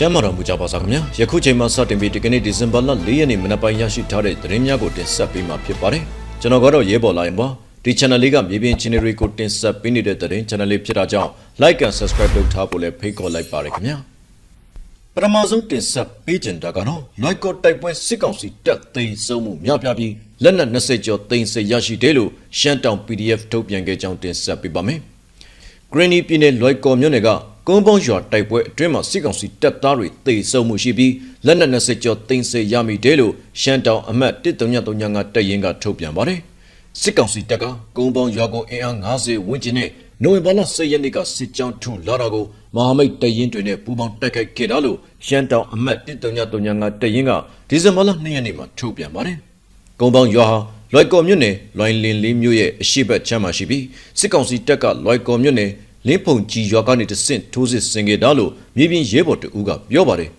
ကျမ်းမာတော်မူကြပါစားခင်ဗျာယခုချိန်မှစတင်ပြီးဒီကနေ့ဒီဇင်ဘာလ၄ရက်နေ့မနက်ပိုင်းရရှိထားတဲ့သတင်းများကိုတင်ဆက်ပေးမှာဖြစ်ပါတယ်ကျွန်တော်ကတော့ရဲဘော်လိုင်းပါဒီ channel လေးကမြေပြင် channel တွေကိုတင်ဆက်ပေးနေတဲ့သတင်း channel လေးဖြစ်တာကြောင့် like and subscribe လုပ်ထားဖို့လည်းဖိတ်ခေါ်လိုက်ပါတယ်ခင်ဗျာပထမဆုံးတင်ဆက်ပေးချင်တာကတော့ like ကိုတိုက်ပွဲစစ်ကောင်စီတပ်သိမ်းဆုံးမှုများပြားပြီးလက်နက်20ကျော်သိမ်းဆည်းရရှိတယ်လို့ရှမ်းတောင် PDF ထုတ်ပြန်ခဲ့ကြောင်းတင်ဆက်ပေးပါမယ်ဂရင်းနီပြည်နယ်လွိုက်ကော်မြို့နယ်က ကုန်းပေါင်းရွာတိုက်ပွဲအတွင်းမှာစစ်ကောင်စီတပ်သားတွေတေဆုံမှုရှိပြီးလက်နက်20ကျော်တင်ဆက်ရမိတယ်လို့ရှမ်းတောင်အမတ်1335တပ်ရင်းကထုတ်ပြန်ပါတယ်။စစ်ကောင်စီတပ်ကကုန်းပေါင်းရွာကိုအင်အား90ဝန်းကျင်နဲ့နိုဝင်ဘာလ10ရက်နေ့ကစစ်ကြောင်းထုလာတာကိုမဟာမိတ်တပ်ရင်းတွေနဲ့ပူးပေါင်းတိုက်ခိုက်ခဲ့တာလို့ရှမ်းတောင်အမတ်1335တပ်ရင်းကဒီဇင်ဘာလ2ရက်နေ့မှာထုတ်ပြန်ပါတယ်။ကုံပေါင်းရွာဟာလွိုက်ကော်မြို့နယ်လွိုင်လင်လေးမြို့ရဲ့အရှိတ်ချမ်းမှာရှိပြီးစစ်ကောင်စီတပ်ကလွိုက်ကော်မြို့နယ် လင်းဖုန်ကြီးရွာကနေတဆင့်ထိုးစစ်ဆင်ခဲ့တာလို့မြေပြင်ရဲဘော်တအူးကပြောပါတယ်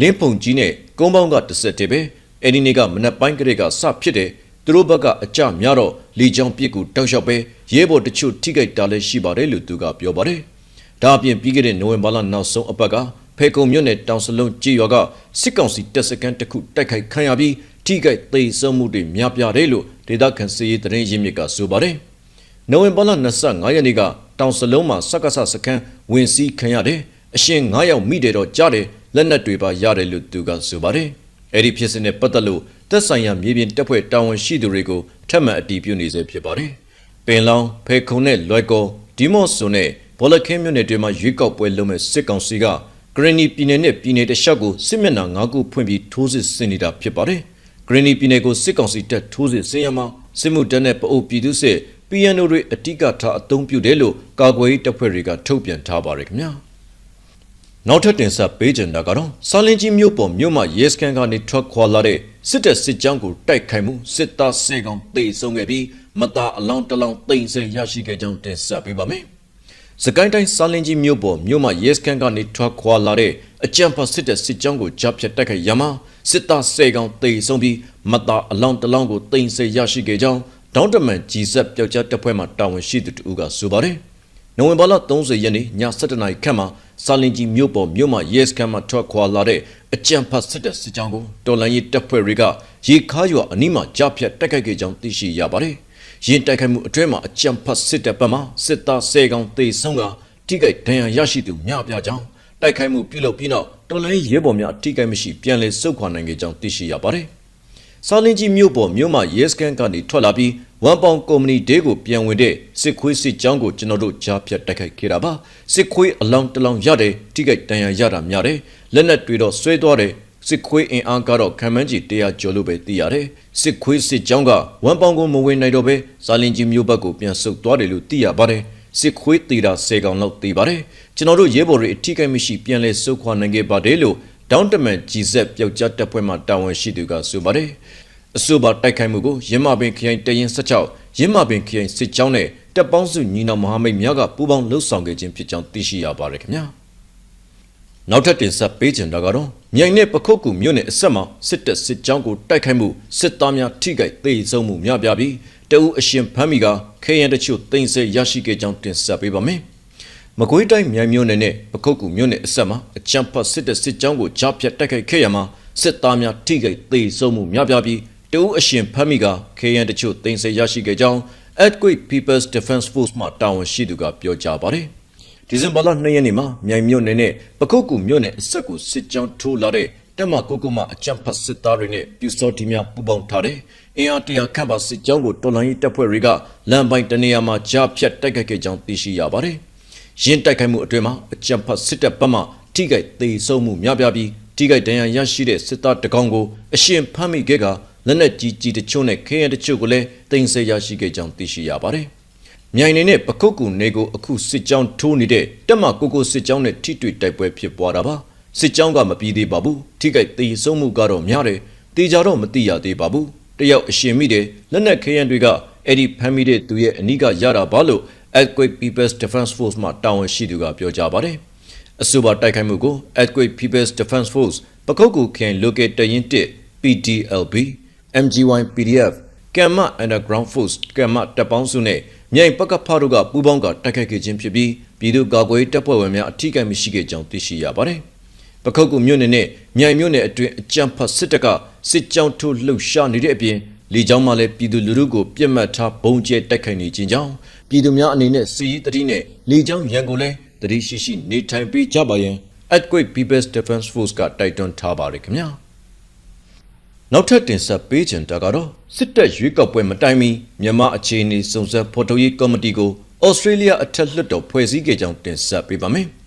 လင်းဖုန်ကြီးနဲ့ကုံပေါင်းကတဆက်တည်းပဲအဲ့ဒီနေ့ကမနက်ပိုင်းကလေးကစဖြစ်တယ်သူတို့ဘက်ကအကြများတော့လီချောင်းပြစ်ကိုတောက်လျှောက်ပဲရဲဘော်တချို့ထိခိုက်တာလည်းရှိပါတယ်လို့သူကပြောပါတယ်ဒါအပြင်ပြီးခဲ့တဲ့နိုဝင်ဘာလနောက်ဆုံးအပတ်ကဖေကုံမြို့နယ်တောင်စလုံးကြေးရွာကစစ်ကောင်စီတပ်စခန်းတစ်ခုတိုက်ခိုက်ခံရပြီးထိခိုက်သိမ်းဆုံးမှုတွေများပြားတယ်လို့ဒေသခံစစ်ရေးသတင်းရင်းမြစ်ကဆိုပါတယ်။ နိုဝင်ဘာလ25ရက်နေ့ကတောင်စလုံးမှာစက္ကစစခန်းဝင်စီးခံရတယ်။အရှင်9ယောက်မိတယ်တော့ကြားတယ်လက်နက်တွေပါရတယ်လို့သူကဆိုပါတယ်။အဲ့ဒီဖြစ်စဉ်နဲ့ပတ်သက်လို့သက်ဆိုင်ရာမြေပြင်တပ်ဖွဲ့တာဝန်ရှိသူတွေကိုထပ်မံအတည်ပြုနေစေဖြစ်ပါတယ်။ပင်လောင်ဖေခုံနဲ့လွိုက်ကောဒီမော့ဆိုနဲ့ဘောလခင်းမြို့နယ်တွေမှာရွေးကောက်ပွဲလုပ်မဲ့စစ်ကောင်စီကဂရနီပြည်နယ်နဲ့ပြည်နယ်တလျှောက်ကိုစစ်မျက်နှာ၅ခုဖွင့်ပြီးထိုးစစ်ဆင်နေတာဖြစ်ပါတယ်။ဂရနီပြည်နယ်ကိုစစ်ကောင်စီတပ်ထိုးစစ်ဆင်ရမှာစစ်မှုတပ်နဲ့ပအိုပြည်သူစစ် PNO တွေအတိကထားအသုံးပြုတယ်လို့ကာကွယ်ရေးတပ်ဖွဲ့တွေကထုတ်ပြန်ထားပါတယ်ခင်ဗျာ။နောက်ထပ်တင်ဆက်ပေးချင်တာကတော့စာလင်ကြီးမြို့ပေါ်မြို့မှာရဲစခန်းကနေထွက်ခွာလာတဲ့စစ်တပ်စစ်ကြောင်းကိုတိုက်ခိုက်မှုစစ်သားစေကောင်တေဆုံးခဲ့ပြီးမသားအလောင်းတစ်လောင်းတိမ်ဆဲရရှိခဲ့ကြောင်းတင်ဆက်ပေးပါမယ်။စကိုင်းတိုင်းစာလင်ကြီးမြို့ပေါ်မြို့မှာရဲစခန်းကနေထွက်ခွာလာတဲ့အကြံဖတ်စစ်တပ်စစ်ကြောင်းကိုကြားဖြတ်တိုက်ခိုက်ရမှာစစ်သားစေကောင်တေဆုံးပြီးမသားအလောင်းတစ်လောင်းကိုတိမ်ဆဲရရှိခဲ့ကြောင်း ဒေါင်းတမန်ကြီးဆက်ပျောက်ကြားတပ်ဖွဲ့မှတာဝန်ရှိသူတူကဆိုပါတယ်။နိုဝင်ဘာလ30ရက်နေ့ည7:00နာရီခန့်မှာစာလင်ကြီးမြို့ပေါ်မြို့မှာရဲစခန်းမှာထွက်ခွာလာတဲ့အကြံဖတ်စစ်တပ်စစ်ကြောင်းကိုတော်လိုင်းရေးတပ်ဖွဲ့တွေကရေခါရွာအနီးမှာကြားဖြတ်တိုက်ခိုက်ခဲ့ကြောင်းသိရှိရပါတယ်။ရင်တိုက်ခိုက်မှုအတွင်းမှာအကြံဖတ်စစ်တပ်ဘက်မှစစ်သား10ကောင်သေဆုံးကထိခိုက်ဒဏ်ရာရရှိသူများပြားကြောင်းတိုက်ခိုက်မှုပြုလုပ်ပြီးနောက်တော်လိုင်းရဲဘော်များအထိခိုက်မရှိပြန်လည်ဆုတ်ခွာနိုင်ခဲ့ကြောင်းသိရှိရပါတယ်။ စာလင်ကြီးမြို့ပေါ်မြို့မှာရဲစခန်းကနေထွက်လာပြီးဝမ်ပေါင်ကုမ္ပဏီဒေးကိုပြန်ဝင်တဲ့စစ်ခွေးစစ်ကြောင်းကိုကျွန်တော်တို့ကြားဖြတ်တိုက်ခိုက်ခဲ့တာပါစစ်ခွေးအလောင်းတလောင်းရတယ်ထိခိုက်ဒဏ်ရာရတာများတယ်လက်နက်တွေတော့ဆွဲသွားတယ်စစ်ခွေးအင်အားကတော့ခံမှန်းကြီး100ကျော်လို့ပဲသိရတယ်စစ်ခွေးစစ်ကြောင်းကဝမ်ပေါင်ကိုမဝင်နိုင်တော့ပဲစာလင်ကြီးမြို့ဘက်ကိုပြန်ဆုတ်သွားတယ်လို့သိရပါတယ်စစ်ခွေးတီတာ10កောင်လောက်သိပါတယ်ကျွန်တော်တို့ရဲဘော်တွေအထိကိမရှိပြန်လဲဆုတ်ခွာနိုင်ခဲ့ပါတယ်လို့ ဒေါင်းတမန်ကြီးဆက်ပျောက်ကြားတပ်ဖွဲ့မှတာဝန်ရှိသူကဆိုပါတယ်အဆိုပါတိုက်ခိုက်မှုကိုရင်းမပင်ခရိုင်တရင်16ရင်းမပင်ခရိုင်စစ်ကြောင်းနဲ့တပ်ပေါင်းစုညီနောင်မဟာမိတ်များကပူးပေါင်းလှုပ်ဆောင်ခဲ့ခြင်းဖြစ်ကြောင်းသိရှိရပါတယ်ခင်ဗျာနောက်ထပ်တင်ဆက်ပေးချင်တာကတော့မြိုင်နဲ့ပခုတ်ကူမြို့နယ်အဆက်မှာစစ်တပ်စစ်ကြောင်းကိုတိုက်ခိုက်မှုစစ်သားများထိခိုက်သေဆုံးမှုများပြားပြီးတအူးအရှင်ဖမ်းမိကခေရန်တချို့တင်ဆက်ရရှိခဲ့ကြောင်းတင်ဆက်ပေးပါမယ် မကွေးတိုင်းမြိုင်မြို့နယ်နဲ့ပခုတ်ကူမြို့နယ်အဆက်မှာအကြံဖတ်စစ်တပ်စစ်ကြောင်းကိုကြားဖြတ်တိုက်ခိုက်ခဲ့ရမှာစစ်သားများထိခိုက်သေဆုံးမှုများပြားပြီးတအူးအရှင်ဖမ်းမိကခေရန်တချို့တင်ဆက်ရရှိခဲ့ကြောင်း Earthquake People's Defense Force မှတာဝန်ရှိသူကပြောကြားပါတယ်ဒီဇင်ဘာလ2ရက်နေ့မှာမြိုင်မြို့နယ်နဲ့ပခုတ်ကူမြို့နယ်အဆက်ကိုစစ်ကြောင်းထိုးလာတဲ့တက်မကိုကိုမအကြံဖတ်စစ်သားတွေနဲ့ပြူစောတီများပူးပေါင်းထားတဲ့အင်အားတရာခန့်ပါစစ်ကြောင်းကိုတော်လိုင်းရေးတပ်ဖွဲ့တွေကလမ်းပိုင်းတနေရာမှာကြားဖြတ်တိုက်ခိုက်ခဲ့ကြောင်းသိရှိရပါတယ်။ ရင်းတိုက်ခိုက်မှုအတွင်းမှာအကြံဖတ်စစ်တပ်ဘက်မှထိခိုက်သေးဆုံးမှုများပြားပြီးထိခိုက်ဒဏ်ရာရရှိတဲ့စစ်သားတကောင်ကိုအရှင်ဖမ်းမိခဲ့ကလက်နက်ကြီးကြီးတချို့နဲ့ခဲယံတချို့ကိုလည်းတင်ဆက်ရရှိခဲ့ကြောင်းသိရှိရပါတယ်။မြိုင်နေနဲ့ပခုတ်ကူနေကိုအခုစစ်ကြောင်းထိုးနေတဲ့တက်မကိုကိုစစ်ကြောင်းနဲ့ထိတွေ့တိုက်ပွဲဖြစ်ပွားတာပါစစ်ကြောင်းကမပြီးသေးပါဘူးထိခိုက်သေးဆုံးမှုကတော့များတယ်တေချာတော့မသိရသေးပါဘူးတယောက်အရှင်မိတယ်လက်နက်ခဲယံတွေကအဲ့ဒီဖမ်းမိတဲ့သူရဲ့အနီးကရတာပါလို့ Earthquake People's Defense Force မှတာဝန်ရှိသူကပြောကြားပါတယ်အဆိုပါတိုက်ခိုက်မှုကို Earthquake People's Defense Force ပခုတ်ကူခရိုင် Local တရင်1 PDLB MGY PDF ကမ်မ Underground Force ကမ်မတပ်ပေါင်းစုနဲ့မြိုင်ပကဖားတို့ကပူးပေါင်းကတိုက်ခိုက်ခဲ့ခြင်းဖြစ်ပြီးပြည်သူ့ကာကွယ်တပ်ဖွဲ့ဝင်များအထိကိမရှိခဲ့ကြောင်းသိရှိရပါတယ်။ပခုတ်ကူမြို့နယ်နဲ့မြိုင်မြို့နယ်အတွင်းအကြမ်းဖက်စစ်တပ်ကစစ်ကြောင်းထိုးလှုပ်ရှားနေတဲ့အပြင် လေကြောင်းမှလည်းပြည်သူလူထုကိုပြစ်မှတ်ထားဘုံကျဲတိုက်ခိုက်နေခြင်းကြောင့်ပြည်သူများအနေနဲ့စီးရီးတတိနဲ့လေကြောင်းရန်ကိုလည်းတတိရှိရှိနေထိုင်ပေးကြပါရန် Earthquake People's Defense Force ကတိုက်တွန်းထားပါတယ်ခင်ဗျာနောက်ထပ်တင်ဆက်ပေးချင်တာကတော့စစ်တပ်ရွေးကောက်ပွဲမတိုင်မီမြန်မာအခြေအနေစုံစမ်းဖော်ထုတ်ရေးကော်မတီကိုဩစတြေးလျအထက်လွှတ်တော်ဖွဲ့စည်းခဲ့ကြောင်းတင်ဆက်ပေးပါမယ်။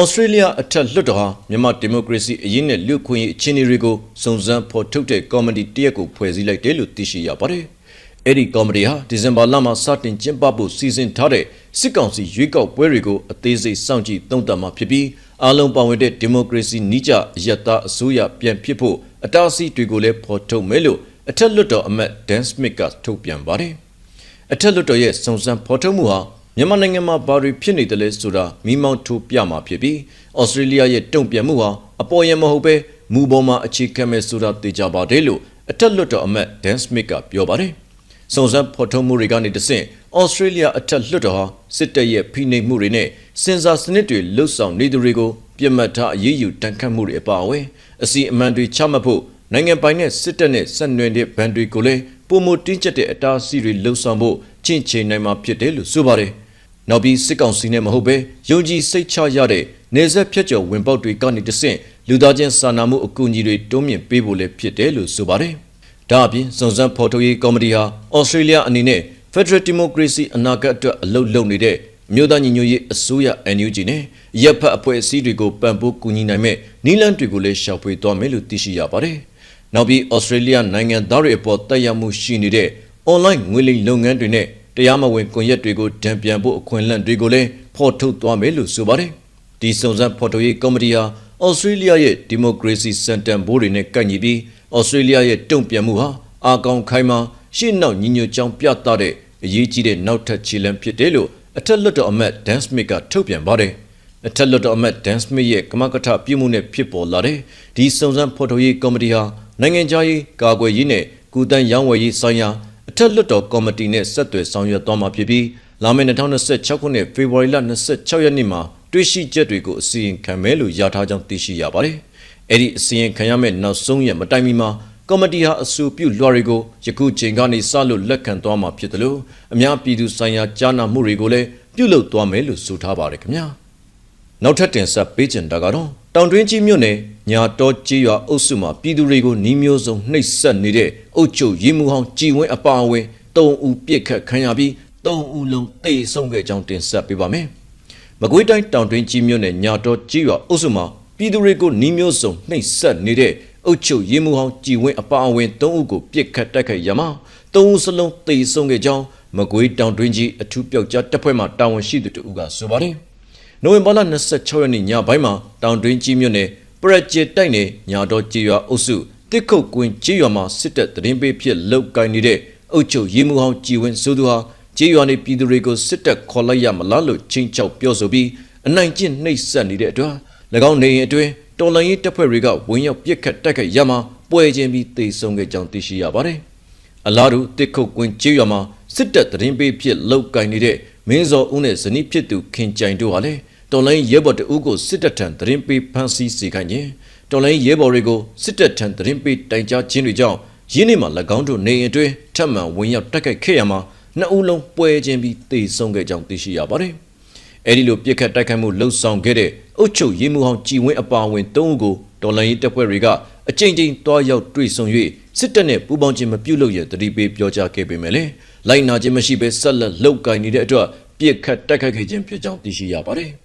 ဩစတြေးလျအထက်လွှတ်တော်ဟာမြန်မာဒီမိုကရေစီအရေးနဲ့လူ့အခွင့်အရေးအခြေအနေတွေကိုစုံစမ်းဖော်ထုတ်တဲ့ကော်မတီတရက်ကိုဖွဲ့စည်းလိုက်တယ်လို့သိရှိရပါတယ်။အဲ့ဒီကော်မတီဟာဒီဇင်ဘာလမှာစတင်ကျင်းပဖို့စီစဉ်ထားတဲ့စစ်ကောင်စီရွေးကောက်ပွဲတွေကိုအသေးစိတ်စောင့်ကြည့်သုံးသပ်မှာဖြစ်ပြီးအားလုံးပါဝင်တဲ့ဒီမိုကရေစီနိကြအယက်သားအစိုးရပြန်ဖြစ်ဖို့အတားအဆီးတွေကိုလည်းဖော်ထုတ်မယ်လို့အထက်လွှတ်တော်အမတ်ဒန်စမစ်ကထုတ်ပြန်ပါတယ်။အထက်လွှတ်တော်ရဲ့စုံစမ်းဖော်ထုတ်မှုဟာ မြန်မာနိုင်ငံမှာဘာတွေဖြစ်နေတယ်လဲဆိုတာမိမောင်းထိုးပြမှာဖြစ်ပြီးဩစတြေးလျရဲ့တုံ့ပြန်မှုဟာအပေါ်ယံမဟုတ်ပဲမူပေါ်မှာအခြေခံမဲ့ဆိုတာသိကြပါတယ်လို့အထက်လွှတ်တော်အမတ်ဒန်စမစ်ကပြောပါတယ်။စုံစမ်းဖော်ထုတ်မှုတွေကနေတဆင့်ဩစတြေးလျအထက်လွှတ်တော်ဟာစစ်တပ်ရဲ့ဖိနှိပ်မှုတွေနဲ့စင်ဆာစနစ်တွေလှုပ်ဆောင်နေသူတွေကိုပြစ်မှတ်ထားအရေးယူတန်ခတ်မှုတွေအပါအဝင်အစီအမံတွေချမှတ်ဖို့နိုင်ငံပိုင်နဲ့စစ်တပ်နဲ့ဆက်နွယ်တဲ့ဗန်တွေကိုလည်းပုံမတင်းကျပ်တဲ့အတားအဆီးတွေလှုပ်ဆောင်ဖို့ချင့်ချိန်နိုင်မှာဖြစ်တယ်လို့ဆိုပါတယ်။ နောက်ပြီးစစ်ကောင်စီနဲ့မဟုတ်ပဲယုံကြည်စိတ်ချရတဲ့နေဆက်ဖြတ်ကျော်ဝင်ပေါက်တွေကနေတဆင့်လူသားချင်းစာနာမှုအကူအညီတွေတွန်းမြင့်ပေးဖို့လည်းဖြစ်တယ်လို့ဆိုပါတယ်။ဒါအပြင်စုံစမ်းဖော်ထုတ်ရေးကော်မတီဟာဩစတြေးလျအနေနဲ့ Federal Democracy အနာဂတ်အတွက်အလုပ်လုပ်နေတဲ့မြို့သားညီညွတ်ရေးအစိုးရ NUG နဲ့ရပ်ဖက်အဖွဲ့အစည်းတွေကိုပံ့ပိုးကူညီနိုင်မဲ့နီလန်တွေကိုလည်းရှောက်ဖွေသွားမယ်လို့သိရှိရပါတယ်။နောက်ပြီးဩစတြေးလျနိုင်ငံသားတွေအပေါ်တက်ရောက်မှုရှိနေတဲ့ online ငွေလိမ်လုပ်ငန်းတွေနဲ့ တရားမဝင်ကွန်ရက်တွေကိုတံပြန်ဖို့အခွင့်အလန့်တွေကိုလည်းဖော်ထုတ်သွားမယ်လို့ဆိုပါတယ်။ဒီစုံစမ်းဖော်ထုတ်ရေးကော်မတီဟာဩစတြေးလျရဲ့ဒီမိုကရေစီစံတန်ဘိုးတွေနဲ့ကန့်ညီပြီးဩစတြေးလျရဲ့တုံ့ပြန်မှုဟာအာကောင်ခိုင်မာရှေ့နောက်ညီညွတ်ကြောင်းပြသတဲ့အရေးကြီးတဲ့နောက်ထပ်ခြေလှမ်းဖြစ်တယ်လို့အထက်လွှတ်တော်အမတ်ဒန်စမစ်ကထုတ်ပြန်ပါတယ်။အထက်လွှတ်တော်အမတ်ဒန်စမစ်ရဲ့ကမကထပြုမှုနဲ့ဖြစ်ပေါ်လာတဲ့ဒီစုံစမ်းဖော်ထုတ်ရေးကော်မတီဟာနိုင်ငံခြားရေးကာကွယ်ရေးနဲ့ကုသန်းရောင်းဝယ်ရေးဆိုင်ရာအ ထက်လွှတ်တော်ကော်မတီနဲ့ဆက်သွယ်ဆောင်ရွက်သွားမှာဖြစ်ပြီးလာမယ့်2026ခုနှစ်ဖေဖော်ဝါရီလ26ရက်နေ့မှာတွေ့ရှိချက်တွေကိုအစီရင်ခံမယ်လို့ရထားကြောင်းသိရှိရပါတယ်။အဲ့ဒီအစီရင်ခံရမယ့်နောက်ဆုံးရက်မတိုင်မီမှာကော်မတီဟာအဆိုပြုလွှာတွေကိုယခုချိန်ကနေစလို့လက်ခံသွားမှာဖြစ်တယ်လို့အများပြည်သူဆိုင်ရာကြားနာမှုတွေကိုလည်းပြုလုပ်သွားမယ်လို့ဆိုထားပါတယ်ခင်ဗျာနောက်ထပ်တင်ဆက်ပေးချင်တာကတော့ တောင်တွင်းကြီးမြို့နယ်ညာတော်ကြီးရွာအုပ်စုမှာပြည်သူတွေကိုနှီးမျိုးစုံနှိပ်စက်နေတဲ့အုပ်ချုပ်ရေးမှုဟောင်းကြည်ဝင်းအပါအဝင်၃ဦးပြစ်ခတ်ခံရပြီး၃ဦးလုံးတေဆုံးခဲ့ကြောင်းတင်ဆက်ပေးပါမယ်မကွေးတိုင်းတောင်တွင်းကြီးမြို့နယ်ညာတော်ကြီးရွာအုပ်စုမှာပြည်သူတွေကိုနှီးမျိုးစုံနှိပ်စက်နေတဲ့အုတ်ချုပ်ရေးမှုဟောင်းကြည်ဝင်းအပါအဝင်၃ဦးကိုပြစ်ခတ်တိုက်ခိုက်ရမှာ၃ဦးစလုံးသေဆုံးခဲ့ကြောင်းမကွေးတောင်တွင်းကြီးအထူးပြောက်ကြားတပ်ဖွဲ့မှတာဝန်ရှိသူတို့ကဆိုပါတယ်။ နိုဝင်ဘာလ26ရက်နေ့ညပိုင်းမှာတောင်တွင်းကြီးမြို့နယ်ပရကျေတိုက်နယ်ညာတော်ကြေးရွာအုပ်စုတစ်ခုတ်ကွင်းကြေးရွာမှာစစ်တပ်တရင်ပေးဖြစ်လုတ်ကိုင်းနေတဲ့အုတ်ချုပ်ရေးမှုဟောင်းကြည်ဝင်းဆိုသူဟာကြေးရွာနေပြည်သူတွေကိုစစ်တပ်ခေါ်လိုက်ရမလားလို့ချင်းချောက်ပြောဆိုပြီးအနိုင်ကျင့်နှိပ်စက်နေတဲ့အတွက်၎င်းနေရင်အတွင်းတော်လိုင်းရေးတပ်ဖွဲ့တွေကဝင်းရောက်ပြစ်ခတ်တိုက်ခိုက်ရမှာပွဲချင်းပြီးတေဆုံးခဲ့ကြောင်းသိရှိရပါတယ်။အလားတူတစ်ခုတ်ကွင်းကျေးရွာမှာစစ်တပ်တရင်ပေးဖြစ်လောက်ကင်နေတဲ့မင်းစောဦးနဲ့ဇနီးဖြစ်သူခင်ကြိုင်တို့ဟာလည်း တော်လိုင်းရဲဘော်တအုပ်ကိုစစ်တပ်ထံတရင်ပေးဖမ်းဆီးစေခိုင်းခြင်းတော်လိုင်းရဲဘော်တွေကိုစစ်တပ်ထံတရင်ပေးတိုင်ကြားခြင်းတွေကြောင့်ရင်းနှီးမှာ၎င်းတို့နေရင်တွင်ထပ်မံဝင်ရောက်တိုက်ခိုက်ခဲ့ရမှာနှစ်ဦးလုံးပွဲချင်းပြီးတေဆုံးခဲ့ကြောင်းသိရှိရပါတယ်။အဲဒီလိုပြစ်ခတ်တိုက်ခိုက်မှုလှုပ်ဆောင်ခဲ့တဲ့အုတ်ချုပ်ရေးမှုဟောင်းကြည်ဝင်းအပါအဝင်၃ဦးကိုဒေါ်လာရေးတပ်ဖွဲ့တွေကအကြိမ်ကြိမ်တွားရောက်တွေ့ဆုံ၍စစ်တပ်နဲ့ပူးပေါင်းခြင်းမပြုလုပ်ရတတိပေးပြောကြားခဲ့ပေမဲ့လည်းလိုက်နာခြင်းမရှိဘဲဆက်လက်လှုပ်ကိုင်နေတဲ့အတွက်ပြစ်ခတ်တိုက်ခိုက်ခဲ့ခြင်းဖြစ်ကြောင်းသိရှိရပါတယ်။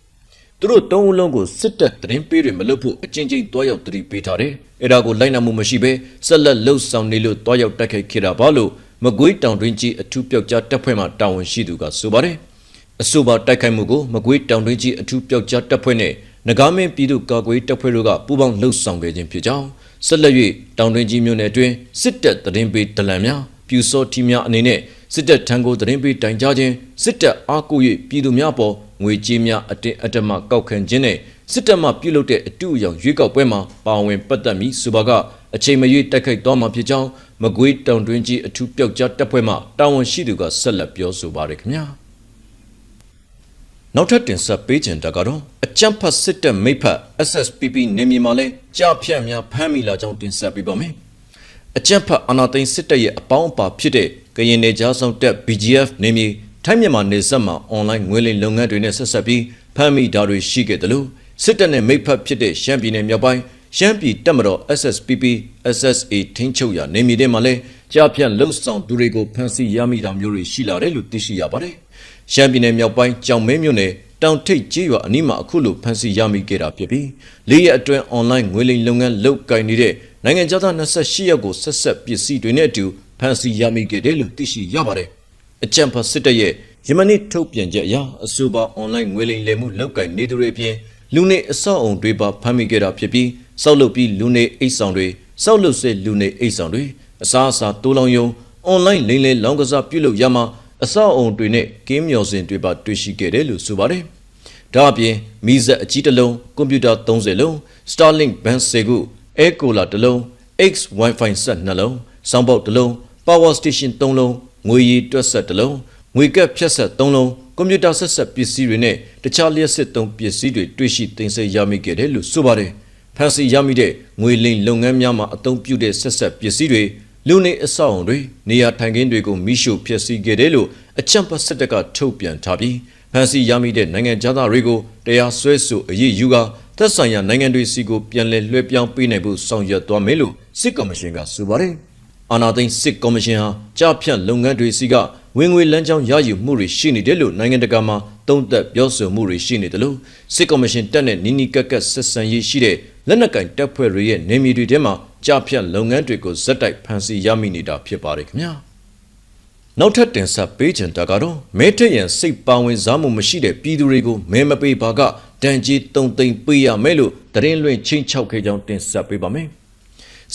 သူတို့၃ဦးလုံးကိုစစ်တပ်တရင်ပေးတွေမလုပ်ဖို့အကြိမ်ကြိမ်တွားရောက်တတိပေးထားတယ်။အဲဒါကိုလိုက်နာမှုမရှိဘဲဆက်လက်လှုပ်ဆောင်နေလို့တွားရောက်တိုက်ခိုက်ခဲ့တာပါလို့မကွေးတောင်တွင်းကြီးအထူးပြောက်ကြားတပ်ဖွဲ့မှတာဝန်ရှိသူကဆိုပါတယ်။အဆိုပါတိုက်ခိုက်မှုကိုမကွေးတောင်တွင်းကြီးအထူးပျောက်ကြားတပ်ဖွဲ့နဲ့နဂါမင်းပြည်သူ့ကာကွယ်တပ်ဖွဲ့တို့ကပူးပေါင်းလှုပ်ဆောင်ခဲ့ခြင်းဖြစ်ကြောင်းဆက်လက်၍တောင်တွင်းကြီးမြို့နယ်အတွင်းစစ်တပ်တရင်ပေးဒလန်များပြူစောထီများအနေနဲ့စစ်တပ်ထံကိုတရင်ပေးတိုင်ကြားခြင်းစစ်တပ်အားကို၍ပြည်သူများပေါ် ငွေကြေးများအတင်းအဓမ္မကောက်ခံခြင်းနဲ့စစ်တပ်မှပြုလုပ်တဲ့အတူအယောင်ရွေးကောက်ပွဲမှာပါဝင်ပတ်သက်ပြီးဆိုပါကအချိန်မရွေးတိုက်ခိုက်သွားမှာဖြစ်ကြောင်းမကွေးတောင်တွင်းကြီးအထူးပျောက်ကြားတပ်ဖွဲ့မှတာဝန်ရှိသူကဆက်လက်ပြောဆိုပါရခင်ဗျာနောက်ထပ်တင်ဆက်ပေးခြင်းတကတော့အကြံဖတ်စစ်တပ်မိဖက် SSPP နေမြေမှာလဲကြားဖြတ်များဖမ်းမိလာကြောင်းတင်ဆက်ပေးပါမယ်။အကြံဖတ်အာနာသိန်းစစ်တပ်ရဲ့အပေါင်းအပါဖြစ်တဲ့ကရင်နယ်ကြားဆောင်တပ် BGF နေမြေ ထိုင်းမြန်မာနယ်စပ်မှာအွန်လိုင်းငွေလိမ်လုပ်ငန်းတွေနဲ့ဆက်ဆက်ပြီးဖမ်းမိတာတွေရှိခဲ့တယ်လို့စစ်တပ်နဲ့မိဖက်ဖြစ်တဲ့ရှမ်းပြည်နယ်မြောက်ပိုင်းရှမ်းပြည်တပ်မတော် SSPP SSA ထင်းချုပ်ရနေမြေထဲမှာလဲကြားဖြတ်လုံဆောင်သူတွေကိုဖမ်းဆီးရမိတာမျိုးတွေရှိလာတယ်လို့သိရှိရပါတယ်။ရှမ်းပြည်နယ်မြောက်ပိုင်းကြောင်မဲမြို့နယ်တောင်ထိပ်ကျေးရွာအနီးမှာအခုလိုဖမ်းဆီးရမိခဲ့တာဖြစ်ပြီးလေးရက်အတွင်းအွန်လိုင်းငွေလိမ်လုပ်ငန်းလုပ်ကိုင်နေတဲ့နိုင်ငံခြားသား28ယောက်ကိုဆက်ဆက်ပစ္စည်းတွေနဲ့အတူဖမ်းဆီးရမိခဲ့တယ်လို့သိရှိရပါတယ်။ အကြံဖတ်စစ်တပ်ရဲ့ယမနေ့ထုတ်ပြန်ချက်အရအဆိုပါအွန်လိုင်းငွေလိမ်လည်မှုလုပ်ကိုင်နေသူတွေအပြင်လူနေအဆောက်အုံတွေပါဖမ်းမိခဲ့တာဖြစ်ပြီးစောက်လုပ်ပြီးလူနေအိတ်ဆောင်တွေစောက်လုပ်စေလူနေအိတ်ဆောင်တွေအစားအစာတိုးလောင်ယုံအွန်လိုင်းလိမ်လည်လောင်းကစားပြုလုပ်ရမှာအဆောက်အုံတွေနဲ့ကင်းမျော်စင်တွေပါတွေ့ရှိခဲ့တယ်လို့ဆိုပါတယ်။ဒါအပြင်မီးစက်အကြီးတစ်လုံးကွန်ပျူတာ30လုံး Starlink band 10ခု Air Cooler တစ်လုံး X Wi-Fi ဆက်2လုံးစောင်းပေါက်တစ်လုံး Power Station 3လုံး ငွေရည်တွက်ဆက်တစ်လုံးငွေကပ်ဖြတ်ဆက်3လုံးကွန်ပျူတာဆက်ဆက်ပစ္စည်းတွေနဲ့တခြားလျှက်စစ်သုံးပစ္စည်းတွေတွေ့ရှိတင်ဆက်ရမိခဲ့တယ်လို့ဆိုပါတယ်။ဖန်စီရမိတဲ့ငွေလိမ်လုပ်ငန်းများမှာအသုံးပြုတဲ့ဆက်ဆက်ပစ္စည်းတွေလူနေအဆောက်အုံတွေနေရာထိုင်ခင်းတွေကိုမိရှုဖျက်ဆီးခဲ့တယ်လို့အချမ်းပတ်စစ်တပ်ကထုတ်ပြန်ထားပြီးဖန်စီရမိတဲ့နိုင်ငံသားတွေကိုတရားစွဲဆိုအရေးယူကာသက်ဆိုင်ရာနိုင်ငံတွေစီကိုပြန်လည်လွှဲပြောင်းပေးနိုင်ဖို့ဆောင်ရွက်သွားမယ်လို့စစ်ကော်မရှင်ကဆိုပါတယ်။ အာနာသိန်းစစ်ကော်မရှင်ဟာကြားဖြတ်လုပ်ငန်းတွေစီကဝင်ငွေလမ်းကြောင်းရယူမှုတွေရှိနေတယ်လို့နိုင်ငံတကာမှာသုံးသပ်ပြောဆိုမှုတွေရှိနေတယ်လို့စစ်ကော်မရှင်တက်တဲ့နီနီကက်ကက်ဆက်ဆံရေးရှိတဲ့လက်နက်ကင်တပ်ဖွဲ့တွေရဲ့နေမြေတွေထဲမှာကြားဖြတ်လုပ်ငန်းတွေကိုဇက်တိုက်ဖန်ဆီးရမိနေတာဖြစ်ပါတယ်ခင်ဗျာနောက်ထပ်တင်ဆက်ပေးချင်တာကတော့မဲထက်ရန်စိတ်ပါဝင်စားမှုမရှိတဲ့ပြည်သူတွေကိုမဲမပေးပါကတန်ကြီးတုံသိမ့်ပေးရမယ်လို့တရင်လွင်ချင်းချောက်ခဲ့ကြောင်းတင်ဆက်ပေးပါမယ်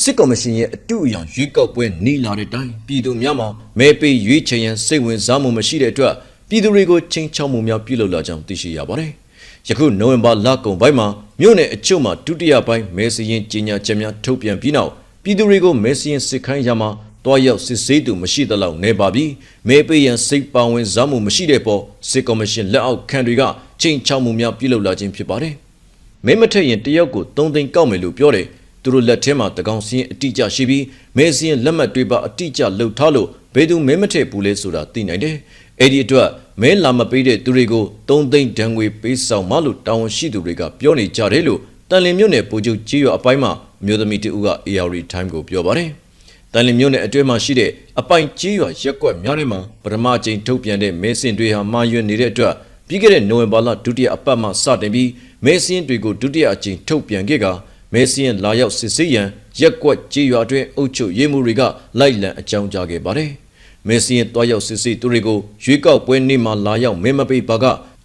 စစ်ကော်မရှင်ရဲ့အတူအယောင်ရွေးကောက်ပွဲနှီးလာတဲ့တိုင်ပြည်သူများမှာမဲပေးရွေးချယ်ရန်စိတ်ဝင်စားမှုမရှိတဲ့အတွက်ပြည်သူတွေကိုချင်းချောက်မှုများပြုလုပ်လာကြောင်းသိရှိရပါတယ်။ယခုနိုဝင်ဘာလကုန်ပိုင်းမှာမြို့နယ်အချို့မှာဒုတိယပိုင်းမဲစရင်ကြီးညာချက်များထုတ်ပြန်ပြီးနောက်ပြည်သူတွေကိုမဲစရင်စစ်ခိုင်းရမှာတွားရောက်စစ်ဆေးသူမရှိသလောက်နေပါပြီ။မဲပေးရန်စိတ်ပါဝင်စားမှုမရှိတဲ့ပေါ်စစ်ကော်မရှင်လက်အောက်ခံတွေကချင်းချောက်မှုများပြုလုပ်လာခြင်းဖြစ်ပါတယ်။မဲမထက်ရင်တယောက်ကို3သိန်းကောက်မယ်လို့ပြောတယ်။ သူတို့လက်ထဲမှာတကောင်စင်းအတိအကျရှိပြီးမဲစင်းလက်မှတ်တွေပါအတိအကျလှုပ်ထားလို့ဘယ်သူမဲမထည့်ဘူးလဲဆိုတာသိနိုင်တယ်။အဲ့ဒီအတွက်မဲလာမပေးတဲ့သူတွေကို၃သိန်းဒဏ်ငွေပေးဆောင်မလို့တာဝန်ရှိသူတွေကပြောနေကြတယ်လို့တန်လင်မြို့နယ်ပိုချုပ်ကြီးရွာအပိုင်းမှာမြို့သမီးတဦးက ARD Time ကိုပြောပါတယ်။တန်လင်မြို့နယ်အတွင်းမှာရှိတဲ့အပိုင်ကြီးရွာရက်ကွက်များထဲမှာပထမအကြိမ်ထုတ်ပြန်တဲ့မဲစင်တွေဟာမှားယွင်းနေတဲ့အတွက်ပြီးခဲ့တဲ့နိုဝင်ဘာလဒုတိယအပတ်မှစတင်ပြီးမဲစင်တွေကိုဒုတိယအကြိမ်ထုတ်ပြန်ခဲ့က မဲစင်းလာရောက်စစ်ဆေးရန်ရက်ကွက်ကြေးရွာတွင်အုပ်ချုပ်ရေးမှုတွေကလိုက်လံအကြောင်းကြားခဲ့ပါတယ်။မဲစင်းတွားရောက်စစ်ဆေးသူတွေကိုရွေးကောက်ပွဲနေ့မှာလာရောက်မဲမပေးပါက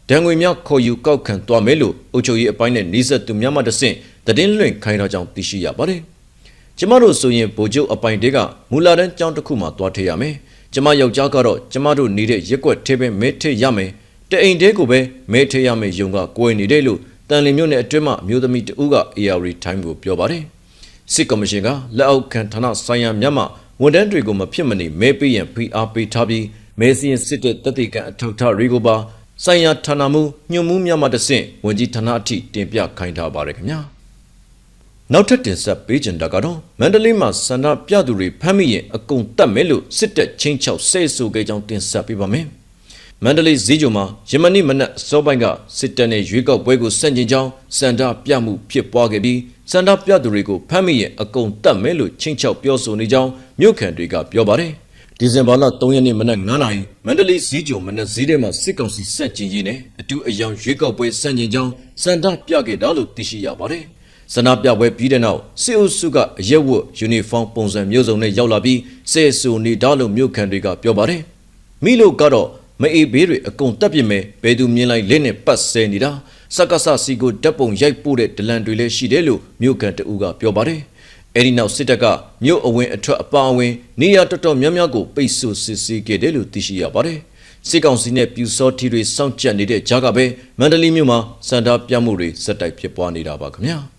ဒဏ်ငွေများခေါ်ယူကောက်ခံသွားမယ်လို့အုပ်ချုပ်ရေးအပိုင်းနဲ့နှိစက်သူများမှတဆင့်တည်င်းလွင့်ခိုင်းထားကြောင်းသိရှိရပါတယ်။ကျမတို့ဆိုရင်ဗိုလ်ချုပ်အပိုင်းတွေကမူလာတန်းကျောင်းတစ်ခုမှာတွားထည့်ရမယ်။ကျမယောက်ျားကတော့ကျမတို့နေတဲ့ရက်ကွက်ထဲပဲမဲထည့်ရမယ်။တအိမ်တဲကိုပဲမဲထည့်ရမယ်ယုံကကိုယ်နေတယ်လို့ တန်လင်မြို့နယ်အတွင်းမှမျိုးသမီးတဦးက AR Time ကိုပြောပါတယ်စစ်ကော်မရှင်ကလက်အောက်ခံဌာနဆိုင်ရာများမှဝန်ထမ်းတွေကိုမဖြစ်မနေမဲပေးရန်ဖိအားပေးထားပြီးမဲစင်းစစ်တဲ့တတိကန်အထောက်ထားတွေကိုပါဆိုင်ရာဌာနမှုညွှန်မှုများမှတဆင့်ဝန်ကြီးဌာနအထိတင်ပြခိုင်းထားပါတယ်ခင်ဗျာနောက်ထပ်တင်ဆက်ပေးချင်တာကတော့မန္တလေးမှာဆန္ဒပြသူတွေဖမ်းမိရင်အကုန်တတ်မယ်လို့စစ်တပ်ချင်းချောက်ဆဲဆိုခဲ့ကြောင်းတင်ဆက်ပေးပါမယ် မန္တလေးဈေးကြုံမှာယမနိမနက်စောပိုင်းကစစ်တပ်နဲ့ရွေးကောက်ပွဲကိုစန့်ကျင်ကြောင်းစန္ဒပြမှုဖြစ်ပွားခဲ့ပြီးစန္ဒပြသူတွေကိုဖမ်းမိရင်အကုန်တတ်မယ်လို့ချင်းချောက်ပြောဆိုနေကြောင်းမြို့ခံတွေကပြောပါတယ်ဒီဇင်ဘာလ3ရက်နေ့မနက်9:00နာရီမန္တလေးဈေးကြုံမနက်ဈေးထဲမှာစစ်ကောင်စီစက်ကျင်ရေးနဲ့အတူအယောင်ရွေးကောက်ပွဲစန့်ကျင်ကြောင်းစန္ဒပြခဲ့တာလို့သိရှိရပါတယ်ဆန္ဒပြပွဲပြီးတဲ့နောက်စစ်အုပ်စုကအရက်ဝတ်ယူနီဖောင်းပုံစံမျိုးစုံနဲ့ရောက်လာပြီးဆဲဆူနေတာလို့မြို့ခံတွေကပြောပါတယ်မိလို့ကတော့ မအေးဘေးတွေအကုန်တက်ပြစ်မယ်ဘယ်သူမြင်လိုက်လက်နဲ့ပတ်ဆဲနေတာစက္ကစစီကိုဓာတ်ပုံရိုက်ပို့တဲ့ဒလန်တွေလည်းရှိတယ်လို့မြို့ကန်တဦးကပြောပါတယ်အဲဒီနောက်စစ်တပ်ကမြို့အဝင်အထွက်အပါအဝင်နေရာတော်တော်များများကိုပိတ်ဆို့စစ်ဆေးခဲ့တယ်လို့သိရှိရပါတယ်စစ်ကောင်စီနဲ့ပြူစောထီတွေစောင့်ကြပ်နေတဲ့ကြားကပဲမန္တလေးမြို့မှာစန္ဒပြမှုတွေစက်တိုက်ဖြစ်ပွားနေတာပါခင်ဗျာ